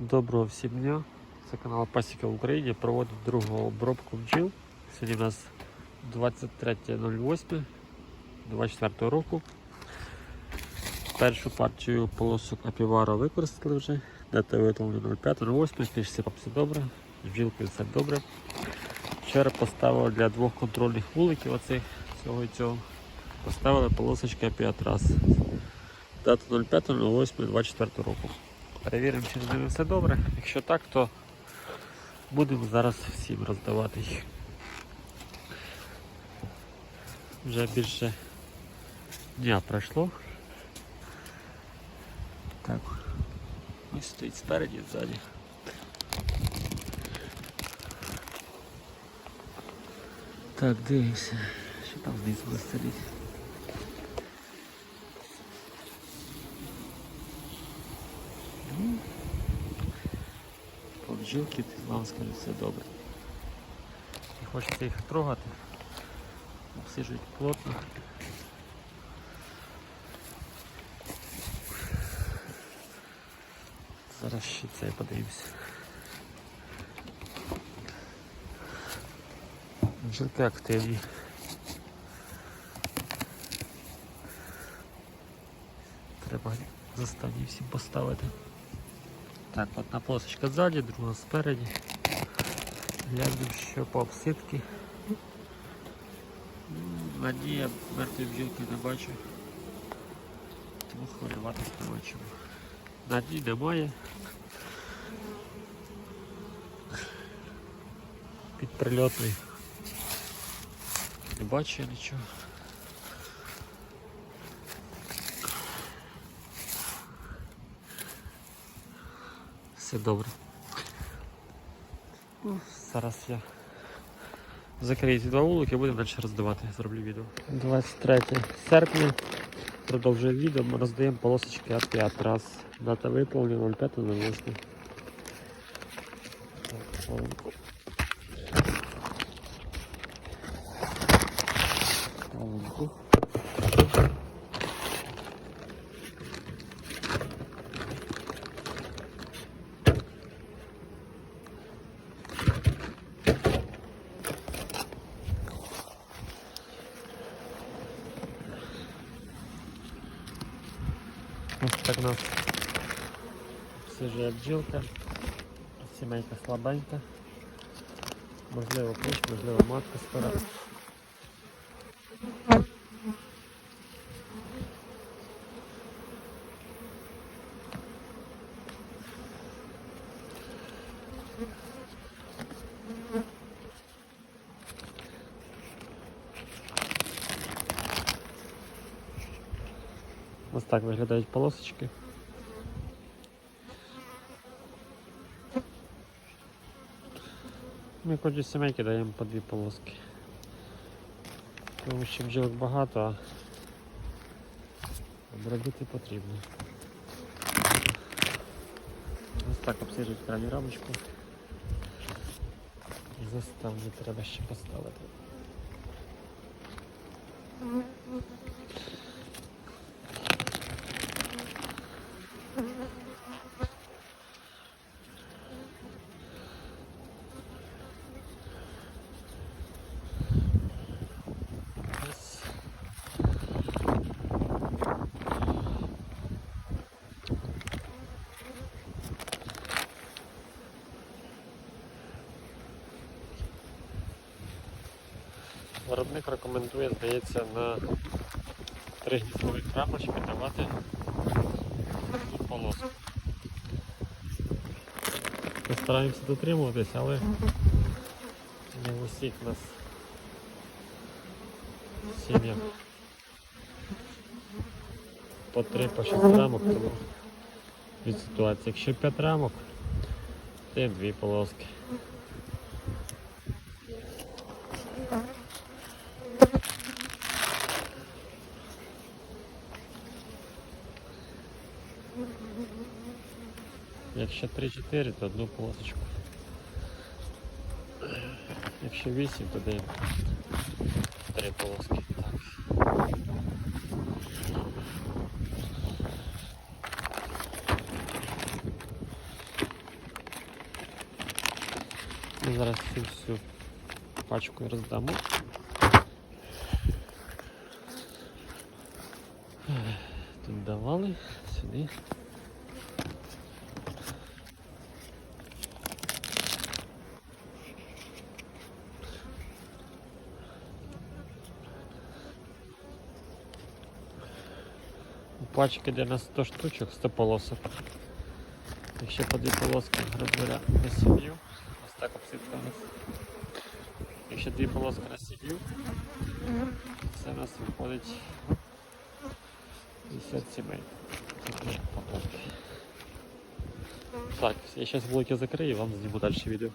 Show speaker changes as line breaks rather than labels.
Доброго всім дня. Це канал Пасіка в Україні. Проводить другу обробку бджіл. Сьогодні у нас 23.08.24 року. Першу партію полосок апівара використали вже. Дата виготовлення 05.08. Пішся все добре. З бджілкою все добре. Вчора поставили для двох контрольних вуликів оцих цього і цього. Поставили полосочки 5 раз. Дата 05.08.24 року. Перевіримо, чи з ними все добре. Якщо так, то будемо зараз всім роздавати їх. Вже більше дня пройшло. Так, ось стоїть спереді ззаді. Так, дивимося, що там знизу буде сидіти. Поджилки, вам скажу, все добре. Не хочеться їх трогати. Обсижують плотно. Зараз ще це подивимося. Бджілки активні. Треба заставні всім поставити. Так, одна полосочка ззаді, друга спереді. Глянемо, що по обсидки. Надія мертвої бджілки не бачу. Тому хвилюватися не бачимо. Надії немає. Під прильотний. Не бачу я нічого. Все добре. Ну, Зараз я закрию ці два вулики і будемо далі роздавати. Зроблю відео. 23 серпня. Продовжує відео. Ми роздаємо полосочки от 5 раз. Дата виповнення 05.08. Так, у нас сижує бджілка, сімейка слабенька, можливо ключ, можливо матка скоро. Ось так виглядають полосочки. Ми кожній сімейки даємо по дві полоски. Тому що бджілок багато, а обробити потрібно. Ось так обсижують крайню рамочку. І заставні треба ще поставити. Виробник рекомендує, здається, на три гніздові крапочки давати полоску. Ми стараємося дотримуватись, але не в усіх нас сім'ях по три, по шість рамок, тому від ситуації. Якщо п'ять рамок, то дві полоски. Якщо 3-4, то одну полосочку. Якщо 8, то даємо три полоски. Так. Ми зараз цю всю пачку роздамо. Тут давали, сюди. Пачки де на 100 штучок 100 полосок. Якщо по дві полоски, говоря, на сім'ю, ось так обсипка нас. Якщо дві полоски на сім'ю, це у нас виходить 50 сімей. Так, я зараз вулики закрию і вам зніму далі відео.